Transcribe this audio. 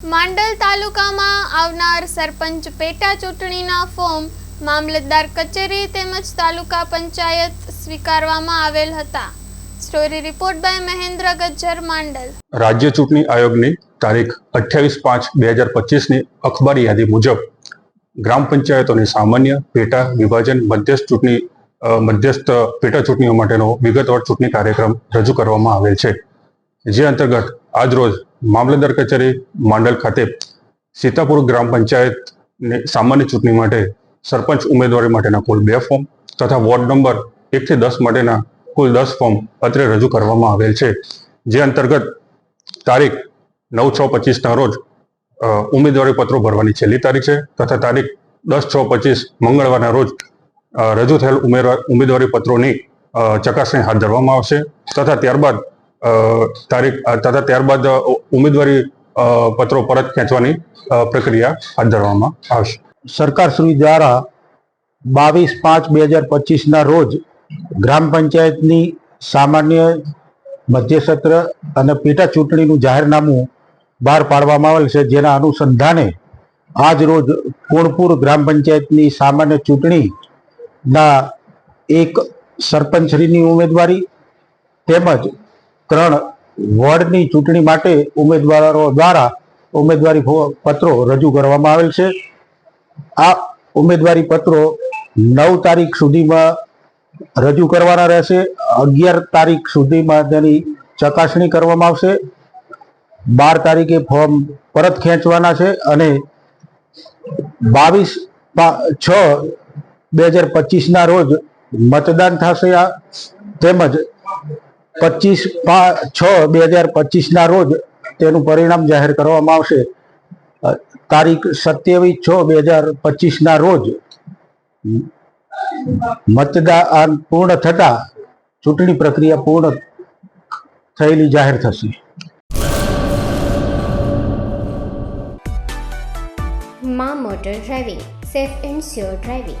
માંડલ તાલુકામાં આવનાર સરપંચ પેટા ચૂંટણીના ફોર્મ મામલતદાર કચેરી તેમજ તાલુકા પંચાયત સ્વીકારવામાં આવેલ હતા. Story report by Mahendra Gajjar Mandal. રાજ્ય ચૂંટણી આયોગની તારીખ અઠ્યાવીસ પાંચ બે હજાર પચીસની અખબારી યાદી મુજબ ગ્રામ પંચાયતોની સામાન્ય પેટા વિભાજન મધ્યસ્થ ચૂંટણી મધ્યસ્થ પેટા ચૂંટણીઓ માટેનો વિગતવાર ચૂંટણી કાર્યક્રમ રજૂ કરવામાં આવેલ છે. જે અંતર્ગત આજરોજ મામલતદાર કચેરી, માંડલ ખાતે સીતાપુર ગ્રામ પંચાયતની સામાન્ય ચૂંટણી માટે સરપંચ ઉમેદવારી માટેના કુલ બે ફોર્મ તથા વોર્ડ નંબર એકથી દસ માટેના કુલ દસ ફોર્મ અત્રે રજૂ કરવામાં આવેલ છે. જે અંતર્ગત તારીખ નવ છ પચીસના રોજ ઉમેદવારી પત્રો ભરવાની છેલ્લી તારીખ છે તથા તારીખ દસ છ પચીસ મંગળવારના રોજ રજૂ થયેલ ઉમેદવાર પત્રોની ચકાસણી હાથ ધરવામાં આવશે તથા ત્યારબાદ તારીખ તથા ત્યારબાદ ઉમેદવારી પત્રો પરત ખેંચવાની પ્રક્રિયા હાથ ધરવામાં આવશે. સરકારશ્રી દ્વારા બાવીસ પાંચ બે હજાર પચીસના રોજ ગ્રામ પંચાયતની સામાન્ય મધ્ય સત્ર અને પેટા ચૂંટણીનું જાહેરનામું બહાર પાડવામાં આવેલ છે, જેના અનુસંધાને આજ રોજ કોણપુર ગ્રામ પંચાયતની સામાન્ય ચૂંટણીના એક સરપંચશ્રીની ઉમેદવારી તેમજ ત્રણ વોર્ડની ચૂંટણી માટે ઉમેદવારો દ્વારા ઉમેદવારી પત્રો રજૂ કરવામાં આવેલ છે. આ ઉમેદવારી પત્રો નવ તારીખ સુધીમાં રજૂ કરવાના રહેશે. અગિયાર તારીખ સુધીમાં તેની ચકાસણી કરવામાં આવશે. બાર તારીખે ફોર્મ પરત ખેંચવાના છે અને બાવીસ છ બે હજાર પચીસના રોજ મતદાન થશે આ તેમજ પચીસ છ, બે હજાર પચીસના રોજ તેનું પરિણામ જાહેર કરવામાં આવશે. તારીખ સત્યાવીસ છ, બે હજાર પચીસના રોજ મતદાન પૂર્ણ થતા ચૂંટણી પ્રક્રિયા પૂર્ણ થયેલી જાહેર થશે. મા motor driving, safe and sure driving.